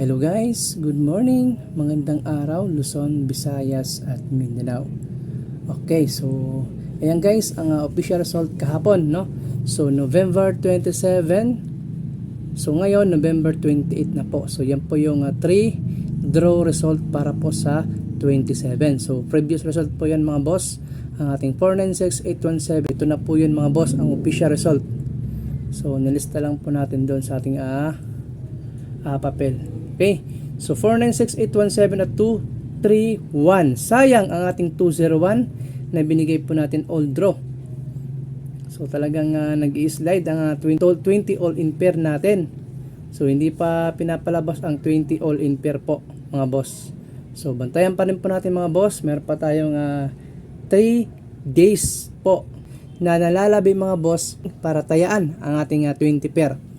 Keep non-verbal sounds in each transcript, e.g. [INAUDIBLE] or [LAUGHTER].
Hello guys, good morning. Magandang araw, Luzon, Visayas at Mindanao. Okay, so ayan guys, ang uh, official result kahapon, no? So November 27. So ngayon November 28 na po. So yan po yung 3 draw result para po sa 27. So previous result po yan mga boss. Ang ating 496817. Ito na po yun mga boss, ang official result. So nilista lang po natin doon sa ating ah ah, papel. Okay? So 496817 at 231. Sayang ang ating 201 na binigay po natin all draw. So talagang uh, nag-i-slide ang uh, 20, 20 all in pair natin. So hindi pa pinapalabas ang 20 all in pair po mga boss. So bantayan pa rin po natin mga boss. Meron pa tayong uh, 3 days po na nalalabi mga boss para tayaan ang ating uh, 20 pair.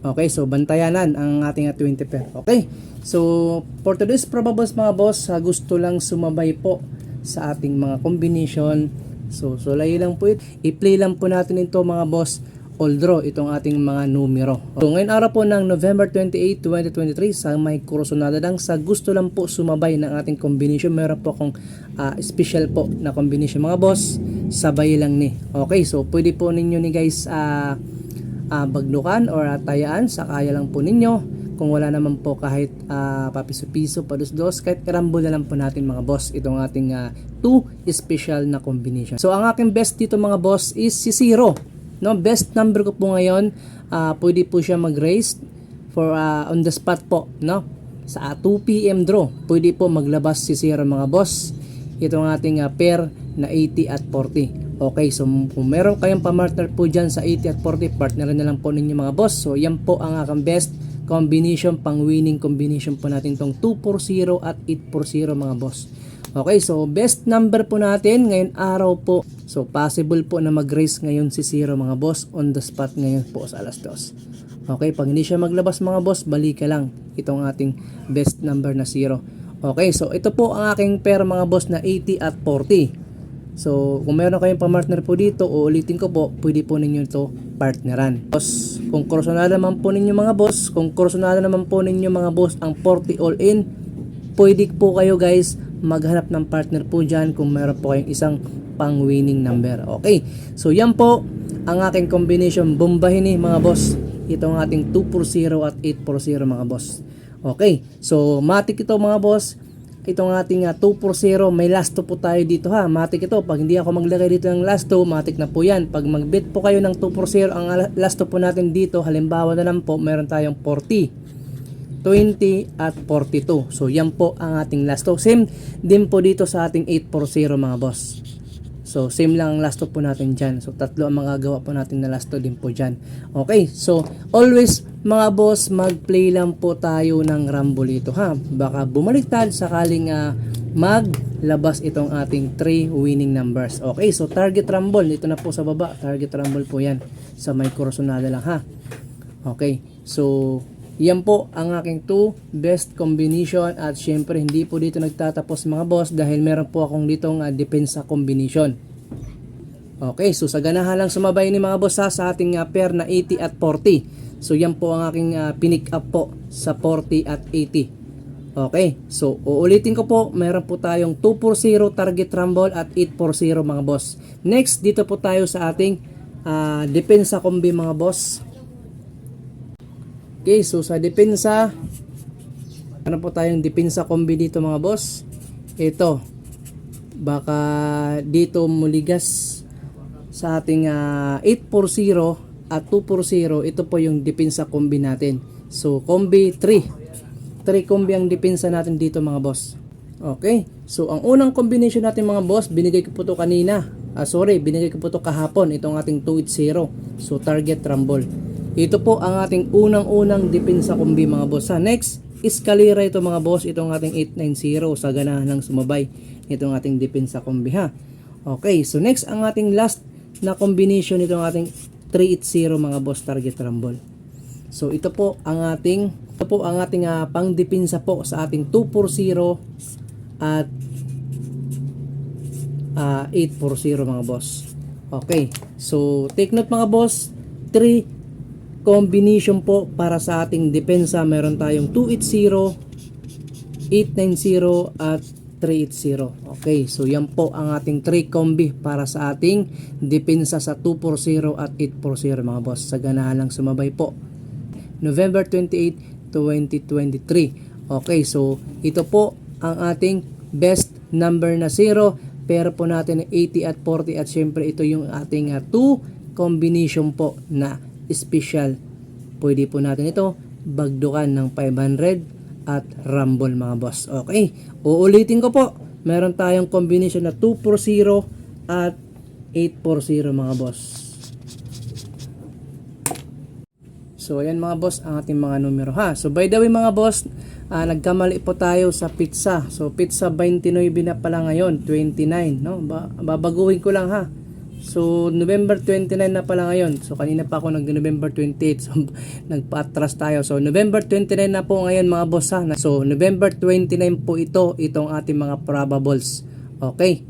Okay, so bantayanan ang ating uh, 20 pair. Okay, so for today's probables mga boss, uh, gusto lang sumabay po sa ating mga combination. So, sulay lang po ito. I-play lang po natin ito mga boss all draw itong ating mga numero. So, ngayon araw po ng November 28, 2023 sa may kursunada lang sa gusto lang po sumabay ng ating combination. Meron po akong uh, special po na combination mga boss. Sabay lang ni. Okay, so pwede po ninyo ni guys uh, uh, bagnukan or uh, tayaan sa kaya lang po ninyo kung wala naman po kahit uh, papiso-piso, padus-dos, kahit irambo na lang po natin mga boss itong ating uh, two special na combination. So ang aking best dito mga boss is si zero. No, best number ko po ngayon, uh, pwede po siya mag-raise for uh, on the spot po, no? Sa uh, 2 PM draw, pwede po maglabas si zero mga boss. Itong ating uh, pair na 80 at 40. Okay, so kung meron kayong pa-partner po dyan sa 80 at 40, partner na lang po ninyo mga boss. So yan po ang aking best combination, pang winning combination po natin tong 240 at 840 mga boss. Okay, so best number po natin ngayon araw po. So possible po na mag-raise ngayon si 0 mga boss on the spot ngayon po sa alas 2. Okay, pag hindi siya maglabas mga boss, balik ka lang itong ating best number na 0. Okay, so ito po ang aking pair mga boss na 80 at 40. So, kung meron kayong pa-partner po dito, uulitin ko po, pwede po ninyo ito partneran. Boss, kung kursunada naman po ninyo mga boss, kung kursunada naman po ninyo mga boss ang 40 all in, pwede po kayo guys maghanap ng partner po dyan kung meron po kayong isang pang winning number. Okay, so yan po ang aking combination bombahin ni mga boss. Ito ang ating 240 at 840 mga boss. Okay, so matik ito mga boss itong ating uh, 240 may last 2 po tayo dito ha? Matik ito pag hindi ako maglagay dito ng last 2 matik na po yan. Pag magbit po kayo ng 240 ang last 2 po natin dito halimbawa na lang po meron tayong 40 20 at 42 so yan po ang ating last 2 same din po dito sa ating 840 mga boss So, same lang ang last two po natin dyan. So, tatlo ang magagawa po natin na last two din po dyan. Okay, so, always mga boss, mag-play lang po tayo ng rumble ito ha. Baka bumaliktad sakaling uh, maglabas itong ating 3 winning numbers. Okay, so target rumble, dito na po sa baba. Target rumble po yan. Sa may kursunada lang ha. Okay, so, yan po ang aking 2 best combination at syempre hindi po dito nagtatapos mga boss dahil meron po akong ditong uh, depensa combination. Okay, so sa ganahan lang sumabay ni mga boss ha, sa ating uh, pair na 80 at 40. So yan po ang aking uh, pinick up po sa 40 at 80. Okay, so uulitin ko po, meron po tayong 240 target rumble at 840 mga boss. Next, dito po tayo sa ating uh, depensa combi mga boss. Okay, so sa depensa, ano po tayong depensa combi dito mga boss? Ito, baka dito muligas sa ating uh, 840 at 240, ito po yung depensa combi natin. So, combi 3. 3 combi ang depensa natin dito mga boss. Okay, so ang unang combination natin mga boss, binigay ko po to kanina. Ah, sorry, binigay ko po to kahapon, itong ating 280. So, target rumble. Ito po ang ating unang-unang depensa kumbi mga boss. Ha? Next, iskalira ito mga boss. Itong ating 890 sa ganahan ng sumabay. Itong ating depensa kumbi ha. Okay, so next ang ating last na combination itong ating 380 mga boss target rumble. So ito po ang ating ito po ang ating uh, pangdepensa po sa ating 240 at uh, 840 mga boss. Okay. So take note mga boss, 3 combination po para sa ating depensa. Meron tayong 280, 890 at 380. Okay, so yan po ang ating 3 combi para sa ating depensa sa 240 at 840 mga boss. Sa ganahan lang sumabay po. November 28, 2023. Okay, so ito po ang ating best number na 0. Pero po natin 80 at 40 at syempre ito yung ating 2 combination po na special. Pwede po natin ito bagdukan ng 500 at rumble mga boss. Okay, uulitin ko po. Meron tayong combination na 240 at 840 mga boss. So ayan mga boss ang ating mga numero ha. So by the way mga boss, ah, nagkamali po tayo sa pizza. So pizza 29 na pala ngayon, 29 no. Ba babaguhin ko lang ha. So November 29 na pala ngayon. So kanina pa ako nag November 28. [LAUGHS] So nagpa-atras tayo. So November 29 na po ngayon mga boss ha. So November 29 po ito, itong ating mga probables. Okay.